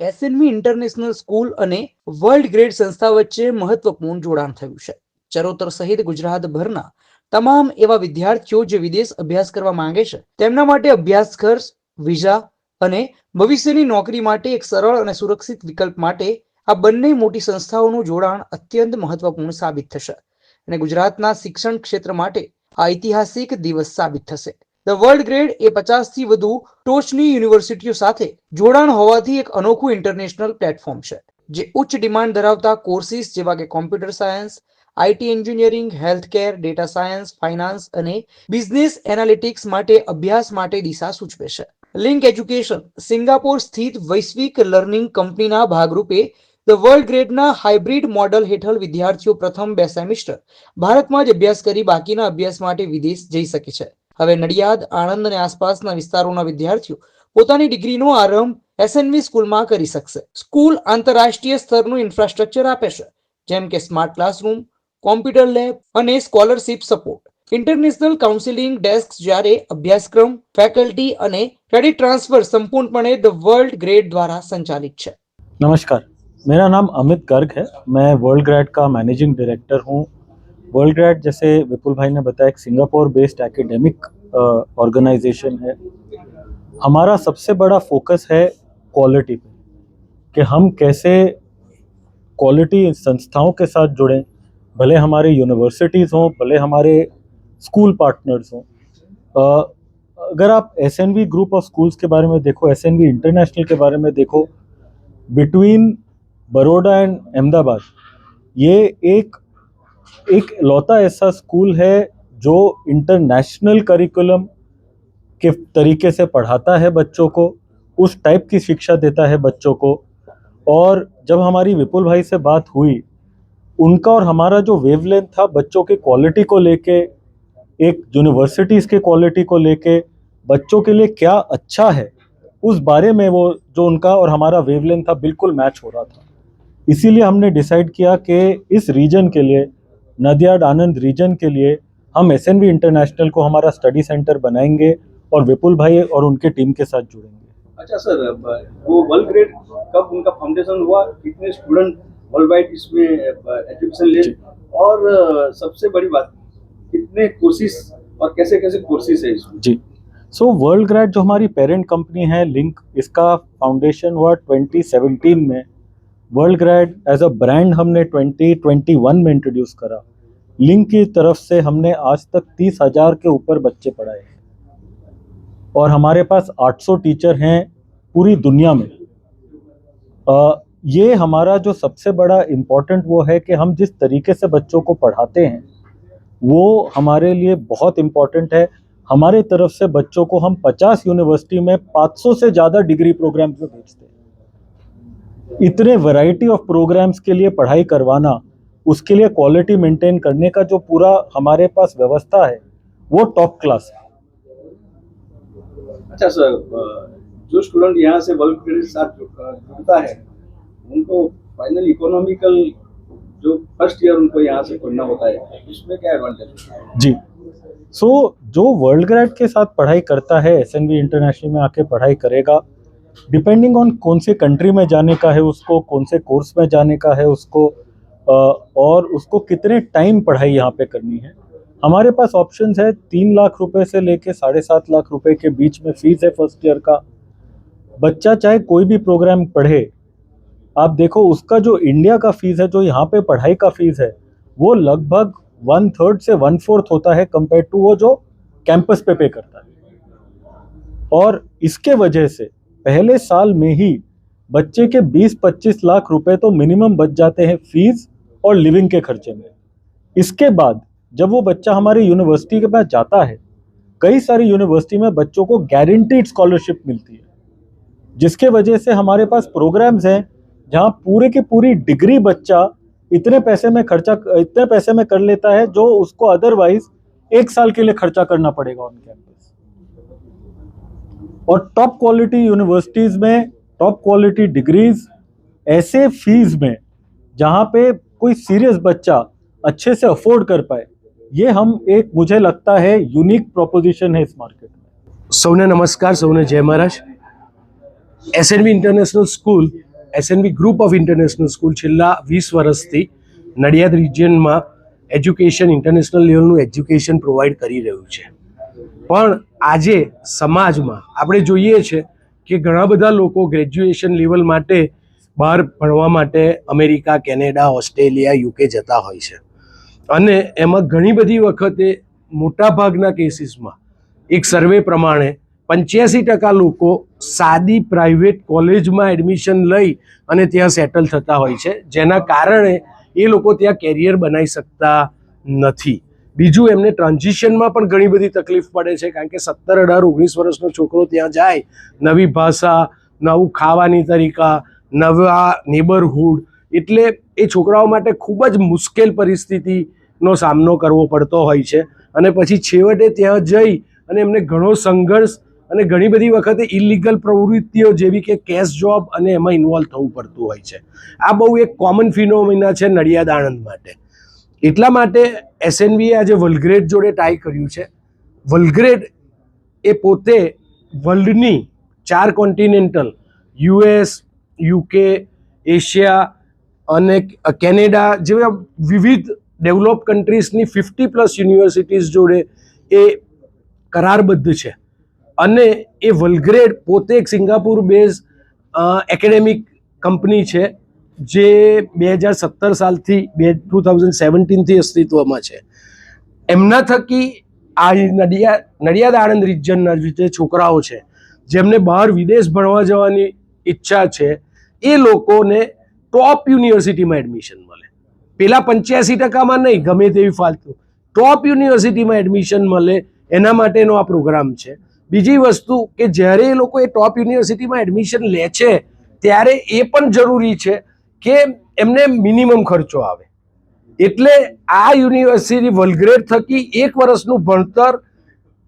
SNV International School and World Grad સંસ્થા વચ્ચે મહત્વપૂર્ણ જોડાણ થયું છે. ચરોતર સહિત ગુજરાતભરના તમામ એવા વિદ્યાર્થીઓ જે વિદેશ અભ્યાસ કરવા માંગે છે, તેમના માટે અભ્યાસ ખર્ચ, વિઝા અને ભવિષ્યની નોકરી માટે એક સરળ અને સુરક્ષિત વિકલ્પ માટે આ બંને મોટી સંસ્થાઓનું જોડાણ અત્યંત મહત્વપૂર્ણ સાબિત થશે અને ગુજરાતના શિક્ષણ ક્ષેત્ર માટે આ ઐતિહાસિક દિવસ સાબિત થશે. ધ વર્લ્ડ ગ્રેડ એ પચાસથી વધુ ટોચની યુનિવર્સિટીઓ સાથે જોડાણ હોવાથી એક અનોખું ઇન્ટરનેશનલ પ્લેટફોર્મ છે, જે ઉચ્ચ ડિમાન્ડ ધરાવતા કોર્સિસ જેવા કે computer science IT engineering healthcare data science finance અને બિઝનેસ એનાલિટિક્સ માટે અભ્યાસ માટે દિશા સૂચવે છે. લિંક એજ્યુકેશન સિંગાપોર સ્થિત વૈશ્વિક લર્નિંગ કંપનીના ભાગરૂપે ધ વર્લ્ડ ગ્રેડના હાઇબ્રિડ મોડલ હેઠળ વિદ્યાર્થીઓ પ્રથમ બે સેમિસ્ટર ભારતમાં જ અભ્યાસ કરી બાકીના અભ્યાસ માટે વિદેશ જઈ શકે છે. હવે નડિયાદ આણંદ અને આસપાસના વિસ્તારોના વિદ્યાર્થીઓ પોતાની ડિગ્રીનો આરંભ એસએનવી સ્કૂલમાં કરી શકશે સ્કૂલ આંતરરાષ્ટ્રીય સ્તરનું ઇન્ફ્રાસ્ટ્રક્ચર આપે છે જેમ કે સ્માર્ટ ક્લાસરૂમ કોમ્પ્યુટર લેબ અને scholarship support international counselling desk જ્યારે અભ્યાસક્રમ ફેકલ્ટી અને ક્રેડિટ ટ્રાન્સફર સંપૂર્ણપણે ધ વર્લ્ડ ગ્રેડ દ્વારા સંચાલિત છે नमस्कार मेरा नाम अमित गर्ग है मैं वर्ल्ड ग्रैड का मैनेजिंग डायरेक्टर हूँ वर्ल्ड ग्रैड जैसे विपुल भाई ने बताया, एक सिंगापुर बेस्ड एकेडमिक ऑर्गेनाइजेशन है। हमारा सबसे बड़ा फोकस है क्वालिटी पे, कि हम कैसे क्वालिटी संस्थाओं के साथ जुड़ें। भले हमारे यूनिवर्सिटीज़ हों, भले हमारे स्कूल पार्टनर्स हों। अगर आप एसएनवी ग्रुप ऑफ़ स्कूल्स के बारे में देखो एसएनवी इंटरनेशनल के बारे में देखो बिटवीन बड़ोडा एंड अहमदाबाद, ये एक एक लौता ऐसा स्कूल है जो इंटरनेशनल करिकुलम के तरीके से पढ़ाता है बच्चों को, उस टाइप की शिक्षा देता है बच्चों को। और जब हमारी विपुल भाई से बात हुई, उनका और हमारा जो वेवलेंथ था बच्चों के क्वालिटी को लेके, एक यूनिवर्सिटीज़ के क्वालिटी को लेके, बच्चों के लिए क्या अच्छा है, उस बारे में वो, जो उनका और हमारा वेवलेंथ था बिल्कुल मैच हो रहा था। इसीलिए हमने डिसाइड किया कि इस रीजन के लिए नदियाड आनंद रीजन के लिए हम एस इंटरनेशनल को हमारा स्टडी सेंटर बनाएँगे और विपुल भाई और उनके टीम के साथ जुड़ेंगे। अच्छा सर वो वर्ल्ड ग्रेड कब उनका फाउंडेशन हुआ? कितने स्टूडेंट वर्ल्ड वाइड इसमें एजुकेशन ले? और सबसे बड़ी बात कितने कोर्सेज और कैसे कैसे कोर्सेज है इसमें? जी। सो वर्ल्ड ग्रैड जो हमारी पेरेंट कंपनी है लिंक इसका फाउंडेशन हुआ 2017 में। World grade as a brand हमने 2021 में इंट्रोड्यूस करा। लिंक की तरफ़ से हमने आज तक तीस हज़ार के ऊपर बच्चे पढ़ाए। हैं और हमारे पास 800 टीचर हैं पूरी दुनिया में। अ, ये हमारा जो सबसे बड़ा इम्पोर्टेंट वो है कि हम जिस तरीके से बच्चों को पढ़ाते हैं वो हमारे लिए बहुत इम्पोर्टेंट है। हमारे तरफ़ से बच्चों को हम 50 यूनिवर्सिटी में 500 से ज़्यादा डिग्री प्रोग्राम्स में भेजते हैं। इतने वैरायटी ऑफ़ प्रोग्राम्स के लिए पढ़ाई करवाना उसके लिए क्वालिटी मेंटेन करने का जो पूरा हमारे पास व्यवस्था है वो टॉप क्लास है। अच्छा सर जो स्टूडेंट यहाँ से वर्ल्ड के साथ जुड़ता है उनको फाइनल इकोनॉमिकल जो फ़र्स्ट ईयर उनको यहाँ से पढ़ना होता है इसमें क्या एडवांटेज है? जी। सो so, जो वर्ल्ड ग्रेड के साथ पढ़ाई करता है एस इंटरनेशनल में आके पढ़ाई करेगा डिपेंडिंग ऑन कौन से कंट्री में जाने का है उसको, कौन से कोर्स में जाने का है उसको और उसको कितने टाइम पढ़ाई यहाँ पे करनी है। हमारे पास ऑप्शंस है तीन लाख रुपए से लेके साढ़े सात लाख रुपए के बीच में फ़ीस है फ़र्स्ट ईयर का। बच्चा चाहे कोई भी प्रोग्राम पढ़े, आप देखो उसका जो इंडिया का फ़ीस है, जो यहाँ पे पढ़ाई का फ़ीस है, वो लगभग वन थर्ड से वन फोर्थ होता है कंपेयर टू वो जो कैंपस पे पे करता है। और इसके वजह से पहले साल में ही बच्चे के 20-25 लाख रुपए तो मिनिमम बच जाते हैं फ़ीस और लिविंग के खर्चे में। इसके बाद जब वो बच्चा हमारी यूनिवर्सिटी के पास जाता है, कई सारी यूनिवर्सिटी में बच्चों को गारंटीड स्कॉलरशिप मिलती है, जिसके वजह से हमारे पास प्रोग्राम्स हैं जहाँ पूरे की पूरी डिग्री बच्चा इतने पैसे में खर्चा, इतने पैसे में कर लेता है जो उसको अदरवाइज़ एक साल के लिए खर्चा करना पड़ेगा कैंपस और टॉप क्वालिटी यूनिवर्सिटीज में टॉप क्वालिटी डिग्रीज ऐसे फीस में जहाँ पे कोई सीरियस बच्चा अच्छे से अफोर्ड कर पाए ये हम एक मुझे लगता है यूनिक प्रोपोजिशन है इस मार्केट में સૌને નમસ્કાર સૌને જય મહારાજ SNB international school SNV group of international school છેલ્લા વીસ વર્ષથી નડિયાદ રિજિયનમાં એજ્યુકેશન ઇન્ટરનેશનલ લેવલનું એજ્યુકેશન પ્રોવાઈડ કરી રહ્યું છે પણ આજે સમાજમાં આપણે જોઈએ છે કે ઘણા બધા લોકો ગ્રેજ્યુએશન લેવલ માટે બહાર ભણવા માટે અમેરિકા, કેનેડા, ઓસ્ટ્રેલિયા, યુકે જતા હોય છે. અને એમાં ઘણી બધી વખતે મોટાભાગના કેસીસમાં એક સર્વે પ્રમાણે પંચ્યાસી ટકા લોકો સાદી પ્રાઇવેટ કોલેજમાં એડમિશન લઈ અને ત્યાં સેટલ થતા હોય છે. જેના કારણે એ લોકો ત્યાં કેરિયર બનાવી શકતા નથી. બીજું એમને ટ્રાન્ઝિશનમાં પણ ઘણી બધી તકલીફ પડે છે, કારણ કે સત્તર અઢાર ઓગણીસ વર્ષનો છોકરો ત્યાં જાય, નવી ભાષા, નવું ખાવાની તરીકા, નવા નેબરહુડ એટલે એ છોકરાઓ માટે ખૂબ જ મુશ્કેલ પરિસ્થિતિનો સામનો કરવો પડતો હોય છે. અને પછી છેવટે ત્યાં જઈ અને એમને ઘણો સંઘર્ષ અને ઘણી બધી વખતે ઇલીગલ પ્રવૃત્તિઓ જેવી કે કેશ જોબ અને એમાં ઇન્વોલ્વ થવું પડતું હોય છે. આ બહુ એક કોમન ફિનોમિના છે નડિયાદ આણંદ માટે. એટલા માટે એસએનવીએ આજે વલગ્રેડ જોડે ટાઈ કર્યું છે. વલગ્રેડ એ પોતે વર્લ્ડની ચાર કોન્ટિનેન્ટલ યુએસ યુકે એશિયા અને કેનેડા જેવા વિવિધ ડેવલપ કન્ટ્રીઝની ફિફ્ટી પ્લસ યુનિવર્સિટીઝ જોડે એ કરારબદ્ધ છે. અને એ વલગ્રેડ પોતે એક સિંગાપુર બેઝ એકેડેમિક કંપની છે. જે બે હજાર સત્તર સાલથી બે, ટુ થાઉઝન્ડ સેવન્ટીનથી અસ્તિત્વમાં છે. એમના થકી આ નડિયાદ નડિયાદ આણંદ રિજનના જે છોકરાઓ છે, જેમને બહાર વિદેશ ભણવા જવાની ઈચ્છા છે, એ લોકોને ટોપ યુનિવર્સિટીમાં એડમિશન મળે. પેલા પંચ્યાસી ટકામાં નહીં, ગમે તેવી ફાલતું. ટોપ યુનિવર્સિટીમાં એડમિશન મળે, એના માટેનો આ પ્રોગ્રામ છે. બીજી વસ્તુ કે જ્યારે એ લોકો એ ટોપ યુનિવર્સિટીમાં એડમિશન લે છે, ત્યારે એ પણ જરૂરી છે કે એમને મિનિમમ ખર્ચો આવે. એટલે આ યુનિવર્સિટી વલગ્રેડ થકી એક વર્ષનું ભણતર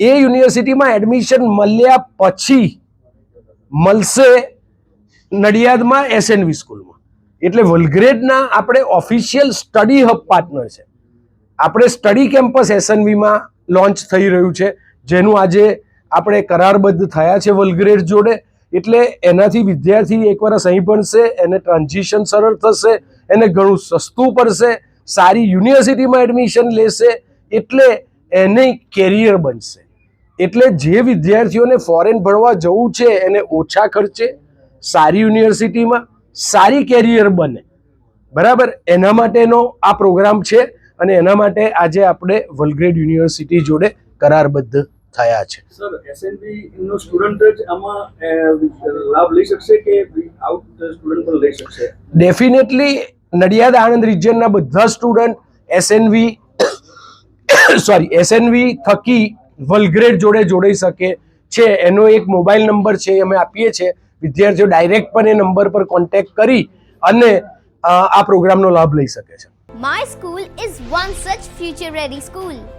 એ યુનિવર્સિટીમાં એડમિશન મળ્યા પછી મળશે નડિયાદમાં એસએનવી સ્કૂલમાં. એટલે વલગ્રેડના આપણે ઓફિશિયલ સ્ટડી હબ પાર્ટનર છે. આપણે સ્ટડી કેમ્પસ એસએનવીમાં લોન્ચ થઈ રહ્યું છે. જેનું આજે આપણે કરારબદ્ધ થયા છે વલગ્રેડ જોડે. એટલે એનાથી વિદ્યાર્થી એક વર્ષ અહીં ભણશે એને ટ્રાન્ઝિશન સરળ થશે, એને ઘણું સસ્તું પડશે, સારી યુનિવર્સિટીમાં એડમિશન લેશે, એટલે એને કેરિયર બનશે. એટલે જે વિદ્યાર્થીઓને ફોરેન ભણવા જવું છે, એને ઓછા ખર્ચે, સારી યુનિવર્સિટીમાં સારી કેરિયર બને. બરાબર? એના માટેનો આ પ્રોગ્રામ છે અને એના માટે આજે આપણે વલગ્રેડ યુનિવર્સિટી જોડે કરારબદ્ધ થયા છે. સર એસએનબી નો સ્ટુડન્ટ જ આમાં લાભ લઈ શકશે કે આઉટ સ્ટુડન્ટ પણ લઈ શકશે? ડેફિનેટલી નડિયાદ આણંદ રિજિયનના બધા સ્ટુડન્ટ એસએનવી સોરી એસએનવી થકી વલગ્રેડ જોડે જોડાઈ શકે છે. એનો એક મોબાઈલ નંબર છે એ અમે આપીએ છીએ. વિદ્યાર્થીઓ ડાયરેક્ટ પણ એ નંબર પર કોન્ટેક્ટ કરી અને આ પ્રોગ્રામનો લાભ લઈ શકે છે. My school is one such future ready school.